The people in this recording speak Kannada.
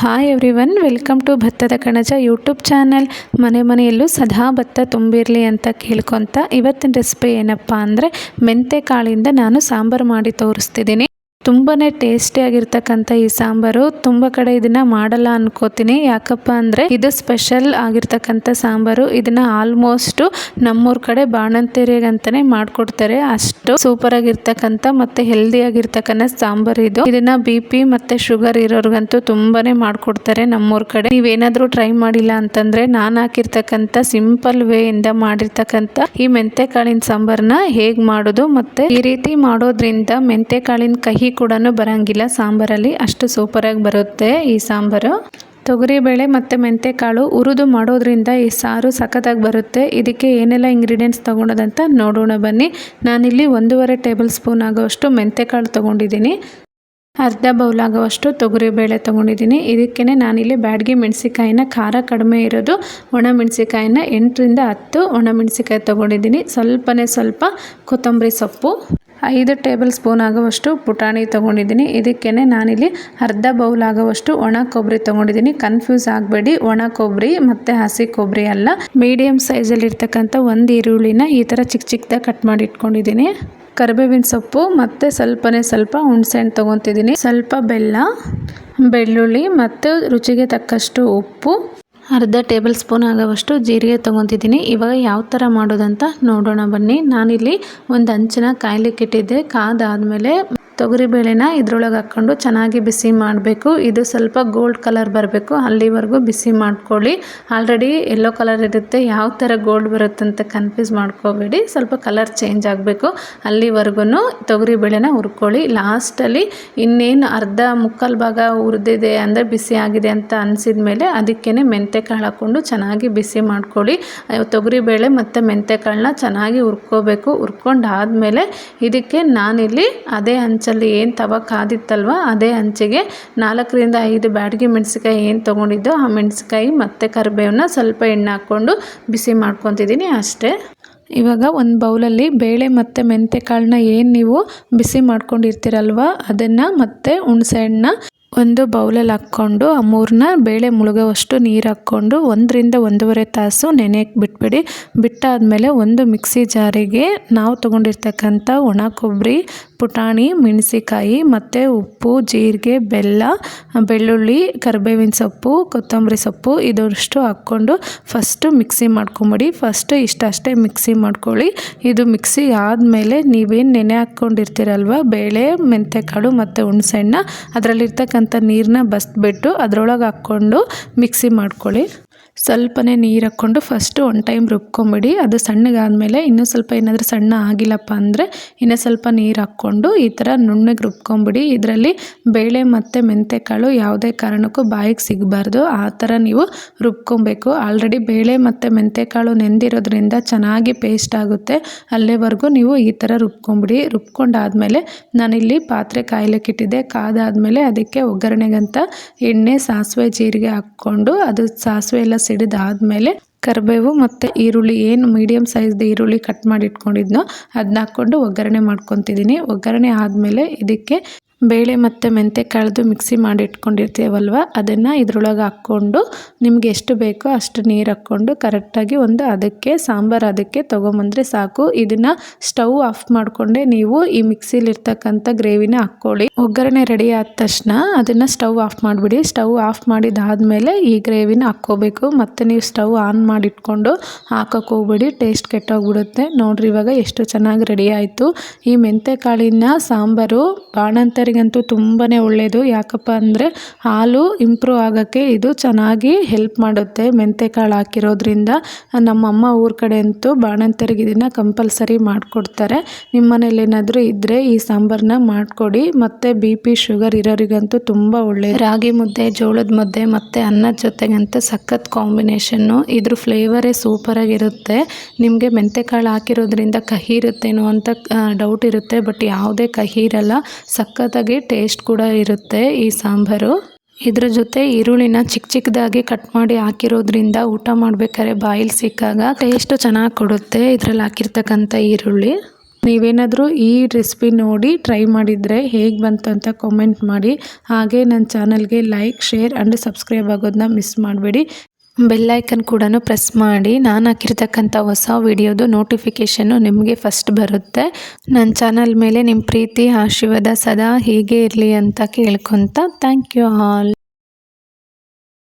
Hi everyone welcome to Bhattada Kanaja YouTube channel ಮನೆ ಮನೆಯಲ್ಲೂ ಸದಾ ಭತ್ತ ತುಂಬಿರಲಿ ಅಂತ ಕೇಳ್ಕೊತ ಇವತ್ತಿನ ರೆಸಿಪಿ ಏನಪ್ಪ ಅಂದರೆ ಮೆಂತೆ ಕಾಳಿಂದ ನಾನು ಸಾಂಬಾರು ಮಾಡಿ ತೋರಿಸ್ತಿದ್ದೀನಿ. ತುಂಬಾ ಟೇಸ್ಟಿಯಾಗಿರ್ತಕ್ಕಂಥ ಈ ಸಾಂಬಾರು. ತುಂಬ ಕಡೆ ಇದನ್ನ ಮಾಡಲ್ಲ ಅನ್ಕೋತೀನಿ. ಯಾಕಪ್ಪ ಅಂದರೆ ಇದು ಸ್ಪೆಷಲ್ ಆಗಿರ್ತಕ್ಕಂಥ ಸಾಂಬಾರು. ಇದನ್ನ ಆಲ್ಮೋಸ್ಟು ನಮ್ಮೂರ ಕಡೆ ಬಾಣಂತಿಯರಿಗಂತಾನೆ ಮಾಡಿಕೊಡ್ತಾರೆ. ಅಷ್ಟು ಸೂಪರ್ ಆಗಿರ್ತಕ್ಕಂಥ ಮತ್ತು ಹೆಲ್ದಿ ಆಗಿರ್ತಕ್ಕಂಥ ಸಾಂಬಾರು ಇದು. ಇದನ್ನ ಬಿ ಪಿ ಮತ್ತು ಶುಗರ್ ಇರೋರ್ಗಂತೂ ತುಂಬಾನೇ ಮಾಡಿಕೊಡ್ತಾರೆ ನಮ್ಮೂರ ಕಡೆ. ನೀವೇನಾದರೂ ಟ್ರೈ ಮಾಡಿಲ್ಲ ಅಂತಂದರೆ ನಾನು ಹಾಕಿರ್ತಕ್ಕಂಥ ಸಿಂಪಲ್ ವೇ ಇಂದ ಮಾಡಿರ್ತಕ್ಕಂಥ ಈ ಮೆಂತೆ ಕಾಳಿನ ಸಾಂಬಾರನ್ನ ಹೇಗೆ ಮಾಡೋದು ಮತ್ತು ಈ ರೀತಿ ಮಾಡೋದ್ರಿಂದ ಮೆಂತೆ ಕಾಳಿನ ಕಹಿ ಕೂಡ ಬರಂಗಿಲ್ಲ. ಸಾಂಬಾರಲ್ಲಿ ಅಷ್ಟು ಸೂಪರಾಗಿ ಬರುತ್ತೆ ಈ ಸಾಂಬಾರು. ತೊಗರಿಬೇಳೆ ಮತ್ತು ಮೆಂತೆಕಾಳು ಹುರಿದು ಮಾಡೋದ್ರಿಂದ ಈ ಸಾರು ಸಖತ್ತಾಗಿ ಬರುತ್ತೆ. ಇದಕ್ಕೆ ಏನೆಲ್ಲ ಇಂಗ್ರೀಡಿಯೆಂಟ್ಸ್ ತೊಗೊಳೋದಂತ ನೋಡೋಣ ಬನ್ನಿ. ನಾನಿಲ್ಲಿ ಒಂದೂವರೆ ಟೇಬಲ್ ಸ್ಪೂನ್ ಆಗೋವಷ್ಟು ಮೆಂತೆಕಾಳು ತೊಗೊಂಡಿದ್ದೀನಿ. ಅರ್ಧ ಬೌಲ್ ಆಗೋವಷ್ಟು ತೊಗರಿಬೇಳೆ ತೊಗೊಂಡಿದ್ದೀನಿ. ಇದಕ್ಕೇ ನಾನಿಲ್ಲಿ ಬ್ಯಾಡ್ಗೆ ಮೆಣಸಿಕಾಯಿನ ಖಾರ ಕಡಿಮೆ ಇರೋದು. ಒಣ ಮೆಣಸಿಕಾಯಿನ ಎಂಟರಿಂದ ಹತ್ತು ಒಣ ಮೆಣಸಿಕಾಯಿ ತೊಗೊಂಡಿದ್ದೀನಿ. ಸ್ವಲ್ಪನೇ ಸ್ವಲ್ಪ ಕೊತ್ತಂಬರಿ ಸೊಪ್ಪು. ಐದು ಟೇಬಲ್ ಸ್ಪೂನ್ ಆಗುವಷ್ಟು ಪುಟಾಣಿ ತೊಗೊಂಡಿದ್ದೀನಿ. ಇದಕ್ಕೇ ನಾನಿಲ್ಲಿ ಅರ್ಧ ಬೌಲ್ ಆಗುವಷ್ಟು ಒಣ ಕೊಬ್ಬರಿ ತೊಗೊಂಡಿದ್ದೀನಿ. ಕನ್ಫ್ಯೂಸ್ ಆಗಬೇಡಿ. ಒಣ ಕೊಬ್ಬರಿ ಮತ್ತು ಹಸಿ ಕೊಬ್ಬರಿ ಅಲ್ಲ. ಮೀಡಿಯಮ್ ಸೈಜಲ್ಲಿ ಇರ್ತಕ್ಕಂಥ ಒಂದು ಈರುಳ್ಳಿನ ಈ ಥರ ಚಿಕ್ಕ ಚಿಕ್ಕದಾಗಿ ಕಟ್ ಮಾಡಿ ಇಟ್ಕೊಂಡಿದ್ದೀನಿ. ಕರಿಬೇವಿನ ಸೊಪ್ಪು ಮತ್ತು ಸ್ವಲ್ಪನೇ ಸ್ವಲ್ಪ ಹುಣ್ಸೆಹಣ್ಣು ತೊಗೊತಿದ್ದೀನಿ. ಸ್ವಲ್ಪ ಬೆಲ್ಲ, ಬೆಳ್ಳುಳ್ಳಿ ಮತ್ತು ರುಚಿಗೆ ತಕ್ಕಷ್ಟು ಉಪ್ಪು ಅರ್ಧ ಟೇಬಲ್ ಸ್ಪೂನ್ ಆಗೋವಷ್ಟು ಜೀರಿಗೆ ತೊಗೊತಿದ್ದೀನಿ. ಇವಾಗ ಯಾವ ಥರ ಮಾಡೋದಂತ ನೋಡೋಣ ಬನ್ನಿ. ನಾನಿಲ್ಲಿ ಒಂದು ಅಂಚನ ಕಾಯ್ಲಿಕ್ಕಿಟ್ಟಿದ್ದೆ. ಕಾದಾದಮೇಲೆ ತೊಗರಿಬೇಳೆನ ಇದ್ರೊಳಗೆ ಹಾಕ್ಕೊಂಡು ಚೆನ್ನಾಗಿ ಬಿಸಿ ಮಾಡಬೇಕು. ಇದು ಸ್ವಲ್ಪ ಗೋಲ್ಡ್ ಕಲರ್ ಬರಬೇಕು. ಅಲ್ಲಿವರೆಗೂ ಬಿಸಿ ಮಾಡ್ಕೊಳ್ಳಿ. ಆಲ್ರೆಡಿ ಎಲ್ಲೋ ಕಲರ್ ಇರುತ್ತೆ. ಯಾವ ಥರ ಗೋಲ್ಡ್ ಬರುತ್ತೆ ಅಂತ ಕನ್ಫ್ಯೂಸ್ ಮಾಡ್ಕೋಬೇಡಿ. ಸ್ವಲ್ಪ ಕಲರ್ ಚೇಂಜ್ ಆಗಬೇಕು. ಅಲ್ಲಿವರೆಗೂ ತೊಗರಿಬೇಳೆನ ಹುರ್ಕೊಳ್ಳಿ. ಲಾಸ್ಟಲ್ಲಿ ಇನ್ನೇನು ಅರ್ಧ ಮುಕ್ಕಾಲು ಭಾಗ ಹುರಿದಿದೆ ಅಂದರೆ ಬಿಸಿ ಆಗಿದೆ ಅಂತ ಅನಿಸಿದ ಮೇಲೆ ಅದಕ್ಕೇ ಮೆಂತೆಕಾಳು ಹಾಕ್ಕೊಂಡು ಚೆನ್ನಾಗಿ ಬಿಸಿ ಮಾಡ್ಕೊಳ್ಳಿ. ತೊಗರಿಬೇಳೆ ಮತ್ತು ಮೆಂತೆಕಾಳನ್ನ ಚೆನ್ನಾಗಿ ಹುರ್ಕೋಬೇಕು. ಹುರ್ಕೊಂಡಾದ್ಮೇಲೆ ಇದಕ್ಕೆ ನಾನಿಲ್ಲಿ ಅದೇ ಹಂಚ ಹಂಚಲ್ಲಿ ಏನು ತವ ಕಾದಿತ್ತಲ್ವ, ಅದೇ ಹಂಚಿಗೆ ನಾಲ್ಕರಿಂದ ಐದು ಬ್ಯಾಡಗಿ ಮೆಣಸಿಕಾಯಿ ಏನು ತೊಗೊಂಡಿದ್ದೋ ಆ ಮೆಣಸಿಕಾಯಿ ಮತ್ತು ಕರಿಬೇವನ್ನ ಸ್ವಲ್ಪ ಎಣ್ಣೆ ಹಾಕ್ಕೊಂಡು ಬಿಸಿ ಮಾಡ್ಕೊತಿದ್ದೀನಿ ಅಷ್ಟೇ. ಇವಾಗ ಒಂದು ಬೌಲಲ್ಲಿ ಬೇಳೆ ಮತ್ತು ಮೆಂತೆ ಕಾಳನ್ನ ಏನು ನೀವು ಬಿಸಿ ಮಾಡ್ಕೊಂಡಿರ್ತೀರಲ್ವ, ಅದನ್ನು ಮತ್ತು ಹುಣಸೆಹಣ್ಣ ಒಂದು ಬೌಲಲ್ಲಿ ಹಾಕ್ಕೊಂಡು ಆ ಮೂರನ್ನ ಬೇಳೆ ಮುಳುಗೋವಷ್ಟು ನೀರು ಹಾಕ್ಕೊಂಡು ಒಂದರಿಂದ ಒಂದೂವರೆ ತಾಸು ನೆನೆಯಕ್ಕೆ ಬಿಟ್ಬಿಡಿ. ಬಿಟ್ಟಾದಮೇಲೆ ಒಂದು ಮಿಕ್ಸಿ ಜಾರಿಗೆ ನಾವು ತೊಗೊಂಡಿರ್ತಕ್ಕಂಥ ಒಣ ಕೊಬ್ಬರಿ ಪುಟಾಣಿ ಮೆಣಸಿಕಾಯಿ ಮತ್ತು ಉಪ್ಪು, ಜೀರಿಗೆ, ಬೆಲ್ಲ, ಬೆಳ್ಳುಳ್ಳಿ, ಕರಿಬೇವಿನ ಸೊಪ್ಪು, ಕೊತ್ತಂಬರಿ ಸೊಪ್ಪು ಇದಷ್ಟು ಹಾಕ್ಕೊಂಡು ಫಸ್ಟು ಮಿಕ್ಸಿ ಮಾಡ್ಕೊಂಬಿಡಿ. ಫಸ್ಟು ಇಷ್ಟಷ್ಟೇ ಮಿಕ್ಸಿ ಮಾಡ್ಕೊಳ್ಳಿ. ಇದು ಮಿಕ್ಸಿ ಆದಮೇಲೆ ನೀವೇನು ನೆನೆ ಹಾಕ್ಕೊಂಡಿರ್ತೀರಲ್ವ? ಬೇಳೆ ಮೆಂತ್ಯಕಾಳು ಮತ್ತು ಹುಣಸೆಹಣ್ಣ ಅದರಲ್ಲಿರ್ತಕ್ಕಂಥ ನೀರನ್ನ ಬಸ್ಬಿಟ್ಟು ಅದರೊಳಗೆ ಹಾಕ್ಕೊಂಡು ಮಿಕ್ಸಿ ಮಾಡ್ಕೊಳ್ಳಿ. ಸ್ವಲ್ಪನೇ ನೀರು ಹಾಕ್ಕೊಂಡು ಫಸ್ಟು ಒನ್ ಟೈಮ್ ರುಬ್ಕೊಂಬಿಡಿ. ಅದು ಸಣ್ಣಗಾದಮೇಲೆ ಇನ್ನೂ ಸ್ವಲ್ಪ ಏನಾದರೂ ಸಣ್ಣ ಆಗಿಲ್ಲಪ್ಪ ಅಂದರೆ ಇನ್ನೂ ಸ್ವಲ್ಪ ನೀರು ಹಾಕ್ಕೊಂಡು ಈ ಥರ ನುಣ್ಣಗೆ ರುಬ್ಕೊಂಬಿಡಿ. ಇದರಲ್ಲಿ ಬೇಳೆ ಮತ್ತು ಮೆಂತೆಕಾಳು ಯಾವುದೇ ಕಾರಣಕ್ಕೂ ಬಾಯಿಗೆ ಸಿಗಬಾರ್ದು. ಆ ಥರ ನೀವು ರುಬ್ಕೊಬೇಕು. ಆಲ್ರೆಡಿ ಬೇಳೆ ಮತ್ತು ಮೆಂತೆಕಾಳು ನೆಂದಿರೋದ್ರಿಂದ ಚೆನ್ನಾಗಿ ಪೇಸ್ಟ್ ಆಗುತ್ತೆ. ಅಲ್ಲೇವರೆಗೂ ನೀವು ಈ ಥರ ರುಬ್ಕೊಂಬಿಡಿ. ರುಬ್ಕೊಂಡಾದಮೇಲೆ ನಾನಿಲ್ಲಿ ಪಾತ್ರೆ ಕಾಯ್ಲಿಕ್ಕೆ ಇಟ್ಟಿದ್ದೆ. ಕಾದಾದಮೇಲೆ ಅದಕ್ಕೆ ಒಗ್ಗರಣೆಗಂತ ಎಣ್ಣೆ, ಸಾಸಿವೆ, ಜೀರಿಗೆ ಹಾಕ್ಕೊಂಡು ಅದು ಸಾಸಿವೆ ಎಲ್ಲ ಸಿಡಿದಾದ್ಮೇಲೆ ಕರಿಬೇವು ಮತ್ತು ಈರುಳ್ಳಿ, ಏನು ಮೀಡಿಯಮ್ ಸೈಜ್ದು ಈರುಳ್ಳಿ ಕಟ್ ಮಾಡಿ ಇಟ್ಕೊಂಡಿದ್ನೋ ಅದನ್ನ ಹಾಕ್ಕೊಂಡು ಒಗ್ಗರಣೆ ಮಾಡ್ಕೊತಿದ್ದೀನಿ ಒಗ್ಗರಣೆ ಆದಮೇಲೆ ಇದಕ್ಕೆ ಬೇಳೆ ಮತ್ತು ಮೆಂತ್ಯ ಕಾಳ್ದು ಮಿಕ್ಸಿ ಮಾಡಿ ಇಟ್ಕೊಂಡಿರ್ತೀವಲ್ವ? ಅದನ್ನು ಇದ್ರೊಳಗೆ ಹಾಕ್ಕೊಂಡು ನಿಮ್ಗೆ ಎಷ್ಟು ಬೇಕೋ ಅಷ್ಟು ನೀರು ಹಾಕ್ಕೊಂಡು ಕರೆಕ್ಟಾಗಿ ಒಂದು ಅದಕ್ಕೆ, ಸಾಂಬಾರು ಅದಕ್ಕೆ ತೊಗೊಂಬಂದರೆ ಸಾಕು. ಇದನ್ನು ಸ್ಟವ್ ಆಫ್ ಮಾಡಿಕೊಂಡೆ ನೀವು ಈ ಮಿಕ್ಸಿಲಿರ್ತಕ್ಕಂಥ ಗ್ರೇವಿನ ಹಾಕ್ಕೊಳ್ಳಿ. ಒಗ್ಗರಣೆ ರೆಡಿ ಆದ ತಕ್ಷಣ ಅದನ್ನು ಸ್ಟವ್ ಆಫ್ ಮಾಡಿಬಿಡಿ. ಸ್ಟವ್ ಆಫ್ ಮಾಡಿದಾದಮೇಲೆ ಈ ಗ್ರೇವಿನ ಹಾಕ್ಕೋಬೇಕು. ಮತ್ತು ನೀವು ಸ್ಟವ್ ಆನ್ ಮಾಡಿಟ್ಕೊಂಡು ಹಾಕೋಕೆ ಹೋಗ್ಬಿಡಿ. ಟೇಸ್ಟ್ ಕೆಟ್ಟೋಗ್ಬಿಡುತ್ತೆ. ನೋಡ್ರಿ ಇವಾಗ ಎಷ್ಟು ಚೆನ್ನಾಗಿ ರೆಡಿ ಆಯಿತು. ಈ ಮೆಂತ್ಯ ಕಾಳಿನ ಸಾಂಬಾರು ಬಾಣಂತರ ಮಕ್ಕಳಿಗಂತೂ ತುಂಬಾ ಒಳ್ಳೆಯದು ಯಾಕಪ್ಪ ಅಂದರೆ ಹಾಲು ಇಂಪ್ರೂವ್ ಆಗೋಕ್ಕೆ ಇದು ಚೆನ್ನಾಗಿ ಹೆಲ್ಪ್ ಮಾಡುತ್ತೆ. ಮೆಂತೆಕಾಳು ಹಾಕಿರೋದ್ರಿಂದ ನಮ್ಮಮ್ಮ ಊರ ಕಡೆ ಅಂತೂ ಬಾಣಂತರಿಗೆ ಇದನ್ನು ಕಂಪಲ್ಸರಿ ಮಾಡಿಕೊಡ್ತಾರೆ. ನಿಮ್ಮ ಮನೇಲಿ ಏನಾದರೂ ಇದ್ದರೆ ಈ ಸಾಂಬಾರನ್ನ ಮಾಡಿಕೊಡಿ. ಮತ್ತು ಬಿ ಪಿ ಶುಗರ್ ಇರೋರಿಗಂತೂ ತುಂಬ ಒಳ್ಳೆಯ ರಾಗಿ ಮುದ್ದೆ, ಜೋಳದ ಮುದ್ದೆ ಮತ್ತು ಅನ್ನದ ಜೊತೆಗಂತೂ ಸಖತ್ ಕಾಂಬಿನೇಷನ್ನು ಇದ್ರ ಫ್ಲೇವರೇ ಸೂಪರಾಗಿರುತ್ತೆ ನಿಮಗೆ ಮೆಂತೆಕಾಳು ಹಾಕಿರೋದ್ರಿಂದ ಕಹಿ ಇರುತ್ತೇನೋ ಅಂತ ಡೌಟ್ ಇರುತ್ತೆ. ಬಟ್ ಯಾವುದೇ ಕಹಿ ಇರಲ್ಲ. ಸಖತ್ ಟೇಸ್ಟ್ ಕೂಡ ಇರುತ್ತೆ ಈ ಸಾಂಬಾರು. ಇದ್ರ ಜೊತೆ ಈರುಳ್ಳಿನ ಚಿಕ್ಕ ಚಿಕ್ಕದಾಗಿ ಕಟ್ ಮಾಡಿ ಹಾಕಿರೋದ್ರಿಂದ ಊಟ ಮಾಡಬೇಕಾದ್ರೆ ಬಾಯಿಲ್ ಸಿಕ್ಕಾಗ ಟೇಸ್ಟು ಚೆನ್ನಾಗಿ ಕೊಡುತ್ತೆ ಇದರಲ್ಲಿ ಹಾಕಿರ್ತಕ್ಕಂಥ ಈರುಳ್ಳಿ. ನೀವೇನಾದರೂ ಈ ರೆಸಿಪಿ ನೋಡಿ ಟ್ರೈ ಮಾಡಿದರೆ ಹೇಗೆ ಬಂತು ಅಂತ ಕಾಮೆಂಟ್ ಮಾಡಿ. ಹಾಗೆ ನನ್ನ ಚಾನಲ್ಗೆ ಲೈಕ್ ಶೇರ್ ಆ್ಯಂಡ್ ಸಬ್ಸ್ಕ್ರೈಬ್ ಆಗೋದನ್ನ ಮಿಸ್ ಮಾಡಬೇಡಿ. ಬೆಲ್ಲೈಕನ್ ಕೂಡ ಪ್ರೆಸ್ ಮಾಡಿ. ನಾನು ಹಾಕಿರ್ತಕ್ಕಂಥ ಹೊಸ ವಿಡಿಯೋದು ನೋಟಿಫಿಕೇಷನ್ನು ನಿಮಗೆ ಫಸ್ಟ್ ಬರುತ್ತೆ. ನನ್ನ ಚಾನಲ್ ಮೇಲೆ ನಿಮ್ಮ ಪ್ರೀತಿ, ಆಶೀರ್ವಾದ ಸದಾ ಹೀಗೆ ಇರಲಿ ಅಂತ ಕೇಳ್ಕೊತ ಥ್ಯಾಂಕ್ ಯು ಆಲ್